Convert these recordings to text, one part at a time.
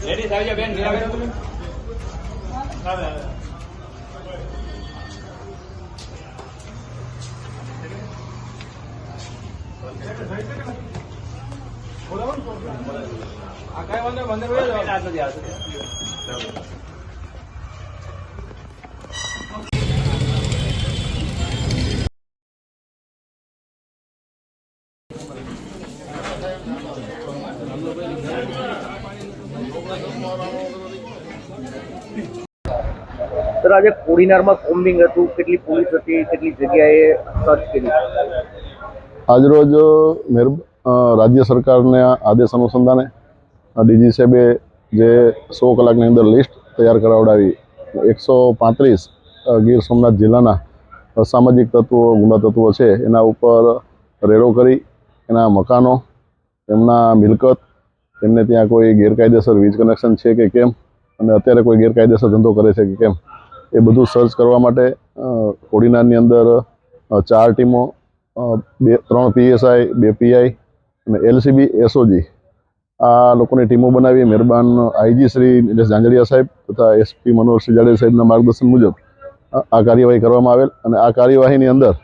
Ladies આવી બેન નીરાબેન બોલાવો આ કઈ વાંધો બંદર નથી આવતો સર, આજે કોડીનારમાં કોમ્બિંગ હતું. કેટલી પોલીસ હતી, કેટલી જગ્યાએ સર્ચ કરી? આજરોજ રાજ્ય સરકારના આદેશ અનુસંધાને ડીજી સાહેબે જે સો કલાકની અંદર લિસ્ટ તૈયાર કરાવડાવી, એકસો પાંત્રીસ ગીર સોમનાથ જિલ્લાના અસામાજિક તત્વો, ગુના તત્વો છે, એના ઉપર રેડો કરી, એના મકાનો, એમના મિલકત એમને ત્યાં કોઈ ગેરકાયદેસર વીજ કનેક્શન છે કે કેમ? અને અત્યારે કોઈ ગેરકાયદેસર ધંધો કરે છે કે કેમ? એ બધું સર્ચ કરવા માટે કોડીનારની અંદર ચાર ટીમો બે, ત્રણ પીએસઆઈ, બે પીઆઈ અને એલસીબી, એસઓજી. આ લોકોની ટીમો બનાવી મહેરબાન આઈજી શ્રી નિલેશ ઝાંઝડિયા સાહેબ તથા એસપી મનોહરસિંહ જાડે સાહેબના માર્ગદર્શન મુજબ આ કાર્યવાહી કરવામાં આવેલ અને આ કાર્યવાહીની અંદર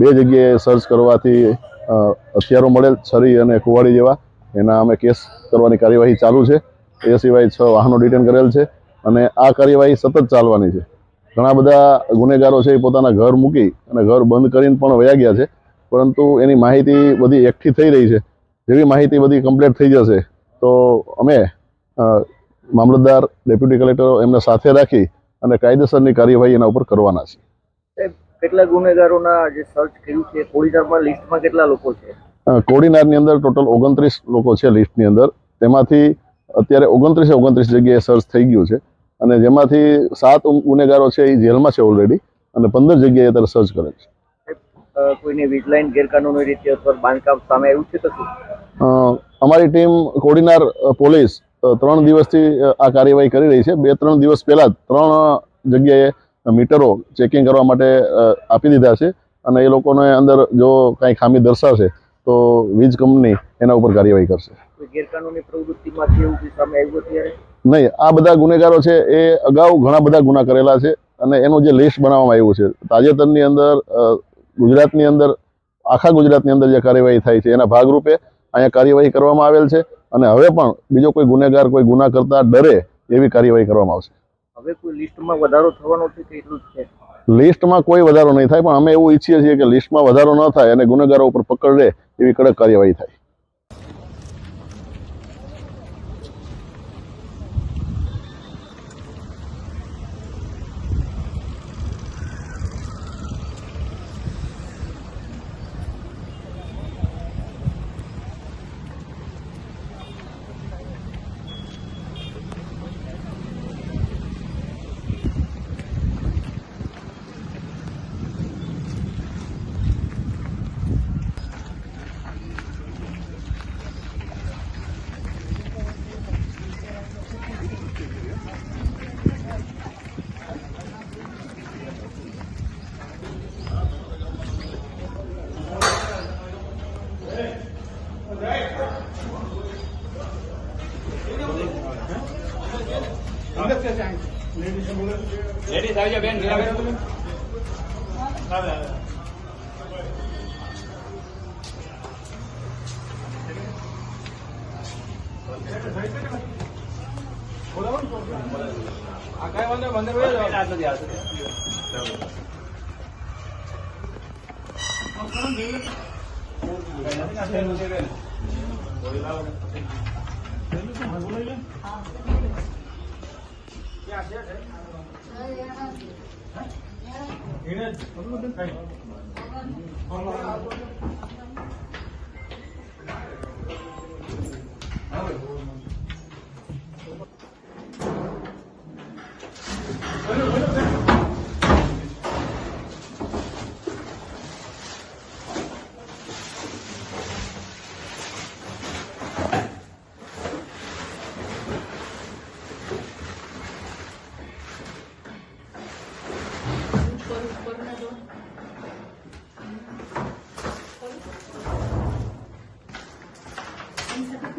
બે જગ્યાએ સર્ચ કરવાથી હથિયારો મળેલ, છરી અને કુવાડી જેવા એના અમે કેસ કરવાની કાર્યવાહી ચાલુ છે. એ સિવાય છ વાહનો ડિટેન કરેલ છે અને આ કાર્યવાહી સતત ચાલવાની છે. ઘણા બધા ગુનેગારો છે એ પોતાના ઘર મૂકી અને ઘર બંધ કરીને પણ વયા ગયા છે. પરંતુ એની માહિતી બધી એકઠી થઈ રહી છે. જેવી માહિતી બધી કમ્પ્લીટ થઈ જશે તો અમે મામલતદાર ડેપ્યુટી કલેક્ટર એમને સાથે રાખી અને કાયદેસરની કાર્યવાહી એના ઉપર કરવાના છે કેટલા ગુનેગારોના જે સર્ચ કર્યું છે? લિસ્ટમાં કેટલા લોકો છે? કોડીનારની અંદર ટોટલ ઓગણત્રીસ લોકો છે લિસ્ટની અંદર. તેમાંથી અત્યારે ઓગણત્રીસે ઓગણત્રીસ જગ્યાએ સર્ચ થઈ ગયું છે. અને જેમાંથી સાત ગુનેગારો છે એ જેલમાં છે ઓલરેડી અને પંદર જગ્યાએ અત્યારે સર્ચ કરે છે. કોઈને વીજલાઇન ગેરકાનૂની રીતે અથવા બાંધકામ સામે આવ્યું છે તો શું? અમારી ટીમ કોડીનાર પોલીસ ત્રણ દિવસથી આ કાર્યવાહી કરી રહી છે. બે ત્રણ દિવસ પહેલાં જ ત્રણ જગ્યાએ મીટરો ચેકિંગ કરવા માટે આપી દીધા છે. અને એ લોકોને અંદર જો કાંઈ ખામી દર્શાવશે તો વીજ કંપની એના ઉપર કાર્યવાહી કરશે. નહીં આ બધા ગુનેગારો છે એ અગાઉ ઘણા બધા ગુના કરેલા છે અને એનું જે લિસ્ટ બનાવવામાં આવ્યું છે. તાજેતરની અંદર ગુજરાતની અંદર આખા ગુજરાતની અંદર જે કાર્યવાહી થાય છે એના ભાગરૂપે અહીંયા કાર્યવાહી કરવામાં આવેલ છે અને હવે પણ બીજો કોઈ ગુનેગાર કોઈ ગુના કરતા ડરે એવી કાર્યવાહી કરવામાં આવશે. હવે કોઈ લિસ્ટમાં વધારો થવાનો છે કે એટલું જ છે? લિસ્ટમાં કોઈ વધારો નહીં થાય, પણ અમે એવું ઈચ્છીએ છીએ કે લિસ્ટમાં વધારો ન થાય અને ગુનેગારો ઉપર પકડ રહે એવી કડક કાર્યવાહી થાય. લેડીઝ આવી જાવ બેન નીરાબેન આ કઈ વાંધો બંદર નથી આવશે હિરજ 嗯。